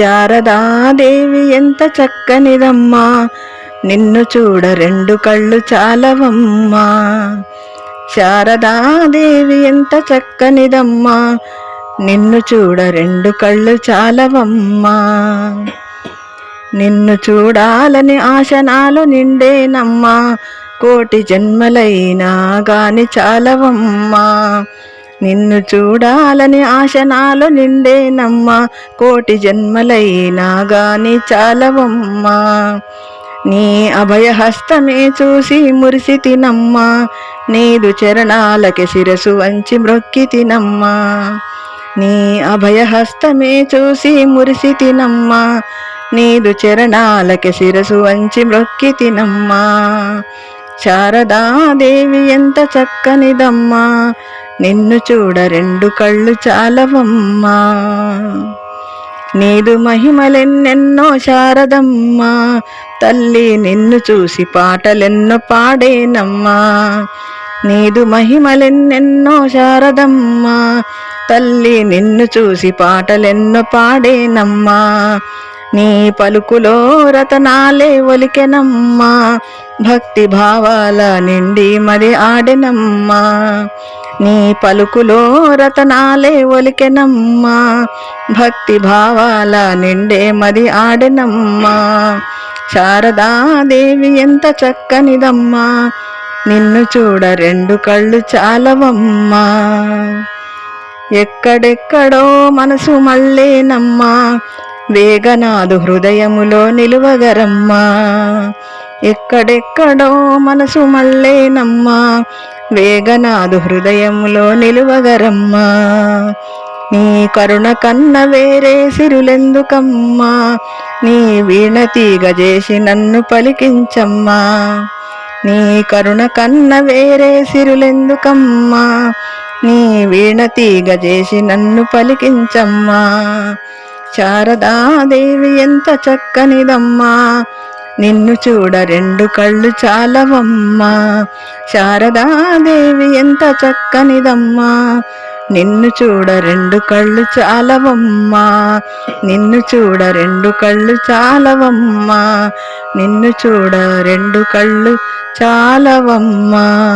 శారదాదేవి ఎంత చక్కనిదమ్మా. నిన్ను చూడ రెండు కళ్ళు చాలవమ్మా. శారదాదేవి ఎంత చక్కనిదమ్మా. నిన్ను చూడ రెండు కళ్ళు చాలవమ్మా. నిన్ను చూడాలని ఆశనాలు నిండేనమ్మా. కోటి జన్మలైనా గాని చాలవమ్మా. నిన్ను చూడాలని ఆశ నాలో నిండేనమ్మా. కోటి జన్మలైనా గాని చాలవమ్మా. నీ అభయహస్తమే చూసి మురిసి తినమ్మా. నీదు చరణాలకి శిరసు వంచి మ్రొక్కి తినమ్మా. నీ అభయహస్తమే చూసి మురిసి తినమ్మా. నీదు చరణాలకి శిరసు వంచి మ్రొక్కి తినమ్మా. శారదాదేవి ఎంత చక్కనిదమ్మా. నిన్ను చూడ రెండు కళ్ళు చాలవమ్మా. నీదు మహిమలెన్నెన్నో శారదమ్మా. తల్లి నిన్ను చూసి పాటలెన్నో పాడేనమ్మా. నీదు మహిమలెన్నెన్నో శారదమ్మా. తల్లి నిన్ను చూసి పాటలెన్నో పాడేనమ్మా. నీ పలుకులో రతనాలే ఒలికెనమ్మా. భక్తి భావాల నిండి మరి ఆడెనమ్మా. నీ పలుకులో రతనాలే ఒలికెనమ్మా. భక్తి భావాల నిండే మరి ఆడెనమ్మా. శారదాదేవి ఎంత చక్కనిదమ్మా. నిన్ను చూడ రెండు కళ్ళు చాలవమ్మా. ఎక్కడెక్కడో మనసు మళ్ళేనమ్మా. వేగనాదు హృదయములో నిలువగరమ్మా. ఎక్కడెక్కడో మనసు మళ్ళేనమ్మా వేగనాదు హృదయంలో నిలువగరమ్మా. నీ కరుణ కన్న వేరే సిరులెందుకమ్మా. నీ వీణ తీగ చేసి నన్ను పలికించమ్మా. నీ కరుణ కన్న వేరే సిరులెందుకమ్మా. నీ వీణ తీగ చేసి నన్ను పలికించమ్మా. శారదాదేవి ఎంత చక్కనిదమ్మా. నిన్ను చూడ రెండు కళ్ళు చాలవమ్మా. శారదాదేవి ఎంత చక్కనిదమ్మా. నిన్ను చూడ రెండు కళ్ళు చాలవమ్మా. నిన్ను చూడ రెండు కళ్ళు చాలవమ్మా. నిన్ను చూడ రెండు కళ్ళు చాలవమ్మా.